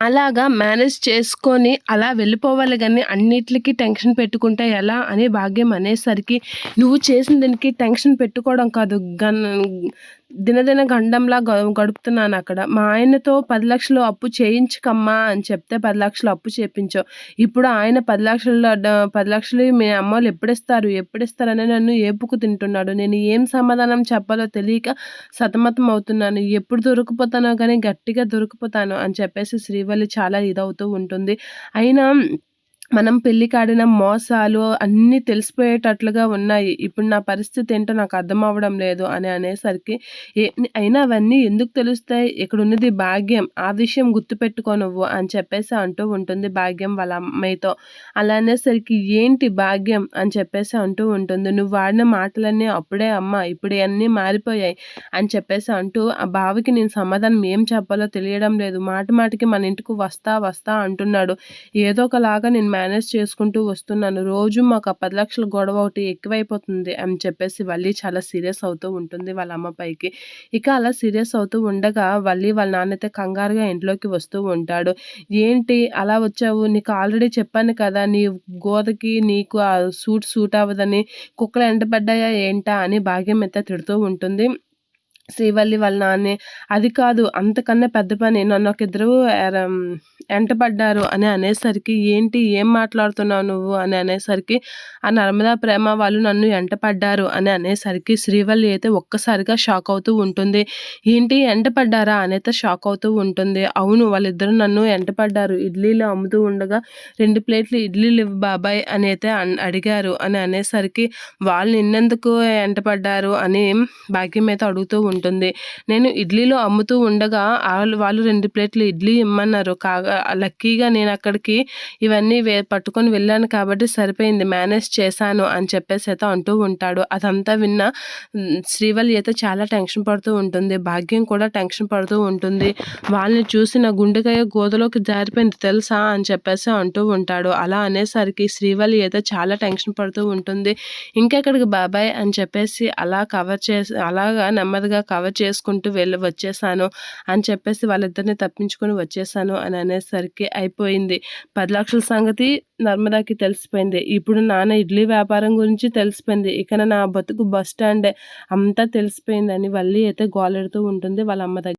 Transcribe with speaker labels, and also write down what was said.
Speaker 1: అలాగా మేనేజ్ చేసుకొని అలా వెళ్ళిపోవాలి కానీ అన్నిటికీ టెన్షన్ పెట్టుకుంటే ఎలా అని భాగ్యం అనేసరికి నువ్వు చేసిన దానికి టెన్షన్ పెట్టుకోవడం కాదు. గన్ దినదిన గండంలా గడుపుతున్నాను అక్కడ. మా ఆయనతో పది లక్షలు అప్పు చేయించుకమ్మా అని చెప్తే పది లక్షలు అప్పు చేయించావు ఇప్పుడు ఆయన పది లక్షలు పది లక్షలు మీ అమ్మోళ్ళు ఎప్పుడు ఇస్తారు ఎప్పుడు నన్ను ఏపుకు తింటున్నాడు. నేను ఏం సమాధానం చెప్పాలో తెలియక సతమతం అవుతున్నాను. ఎప్పుడు దొరికిపోతానో కానీ గట్టిగా దొరికిపోతాను అని చెప్పేసి శ్రీవల్లి చాలా ఇదవుతూ ఉంటుంది. అయినా మనం పెళ్ళికాడిన మోసాలు అన్నీ తెలిసిపోయేటట్లుగా ఉన్నాయి. ఇప్పుడు నా పరిస్థితి ఏంటో నాకు అర్థం అవ్వడం లేదు అని అనేసరికి ఏ అయినా అవన్నీ ఎందుకు తెలుస్తాయి? ఇక్కడ ఉన్నది భాగ్యం. ఆ విషయం గుర్తుపెట్టుకో నువ్వు అని చెప్పేసి అంటూ ఉంటుంది భాగ్యం వాళ్ళ అమ్మాయితో. అలా అనేసరికి ఏంటి భాగ్యం? అని చెప్పేసి అంటూ ఉంటుంది. నువ్వు వాడిన మాటలన్నీ అప్పుడే అమ్మ ఇప్పుడు అన్నీ మారిపోయాయి అని చెప్పేసి అంటూ ఆ బావికి నేను సమాధానం ఏం చెప్పాలో తెలియడం లేదు. మాట మాటికి మన ఇంటికి వస్తా వస్తా అంటున్నాడు. ఏదో ఒకలాగా నేను మేనేజ్ చేసుకుంటూ వస్తున్నాను. రోజు మాకు ఆ పది లక్షల గొడవ ఒకటి ఎక్కువైపోతుంది అని చెప్పేసి వల్లి చాలా సీరియస్ అవుతూ ఉంటుంది వాళ్ళ అమ్మ పైకి. ఇక అలా సీరియస్ అవుతూ ఉండగా వల్లి వాళ్ళ నాన్నైతే కంగారుగా ఇంట్లోకి వస్తూ ఉంటాడు. ఏంటి? అలా వచ్చావు? నీకు ఆల్రెడీ చెప్పాను కదా నీ గోదకి నీకు ఆ సూట్ సూట్ అవ్వదని కుక్కలు ఎండబడ్డాయా ఏంటా? అని భాగ్యం అయితే తిడుతూ ఉంటుంది. శ్రీవల్లి వాళ్ళ నాన్నే. అది కాదు అంతకన్నా పెద్ద పని నన్ను ఒక ఇద్దరు ఎంటపడ్డారు అని అనేసరికి ఏంటి ఏం మాట్లాడుతున్నావు నువ్వు? అని అనేసరికి ఆ నర్మదా ప్రేమ వాళ్ళు నన్ను ఎంటపడ్డారు అని అనేసరికి శ్రీవల్లి అయితే ఒక్కసారిగా షాక్ అవుతూ ఉంటుంది. ఏంటి ఎంటపడ్డారా? అనేది షాక్ అవుతూ ఉంటుంది. అవును వాళ్ళిద్దరు నన్ను ఎంటపడ్డారు. ఇడ్లీలు అమ్ముతూ ఉండగా రెండు ప్లేట్లు ఇడ్లీలు ఇవ్వు బాబాయ్ అని అయితే అడిగారు. అని అనేసరికి వాళ్ళు నిన్నెందుకు ఎంటపడ్డారు? అని భాగ్యం అయితే అడుగుతూ ఉంటుంది ఉంటుంది. నేను ఇడ్లీలో అమ్ముతూ ఉండగా వాళ్ళు వాళ్ళు రెండు ప్లేట్లు ఇడ్లీ ఇమ్మన్నారు. కాగా లక్కీగా నేను అక్కడికి ఇవన్నీ వే పట్టుకొని వెళ్ళాను కాబట్టి సరిపోయింది మేనేజ్ చేశాను అని చెప్పేసి అయితే అంటూ ఉంటాడు. అదంతా విన్న శ్రీవల్లి అయితే చాలా టెన్షన్ పడుతూ ఉంటుంది. భాగ్యం కూడా టెన్షన్ పడుతూ ఉంటుంది. వాళ్ళని చూసి నా గుండెకాయ గోదలోకి జారిపోయింది తెలుసా అని చెప్పేసి అంటూ ఉంటాడు. అలా అనేసరికి శ్రీవల్లి అయితే చాలా టెన్షన్ పడుతూ ఉంటుంది. ఇంకెక్కడికి బాబాయ్ అని చెప్పేసి అలా కవర్ చేసి అలాగా నెమ్మదిగా కవర్ చేసుకుంటూ వెళ్ళి వచ్చేసాను అని చెప్పేసి వాళ్ళిద్దరిని తప్పించుకొని వచ్చేసాను అని అనేసరికి అయిపోయింది. పది లక్షల సంగతి నర్మదాకి తెలిసిపోయింది. ఇప్పుడు నాన్న ఇడ్లీ వ్యాపారం గురించి తెలిసిపోయింది. ఇక నా బతుకు బస్ స్టాండే అంతా తెలిసిపోయింది అని వల్లి అయితే గోలెడుతూ ఉంటుంది వాళ్ళ అమ్మ దగ్గర.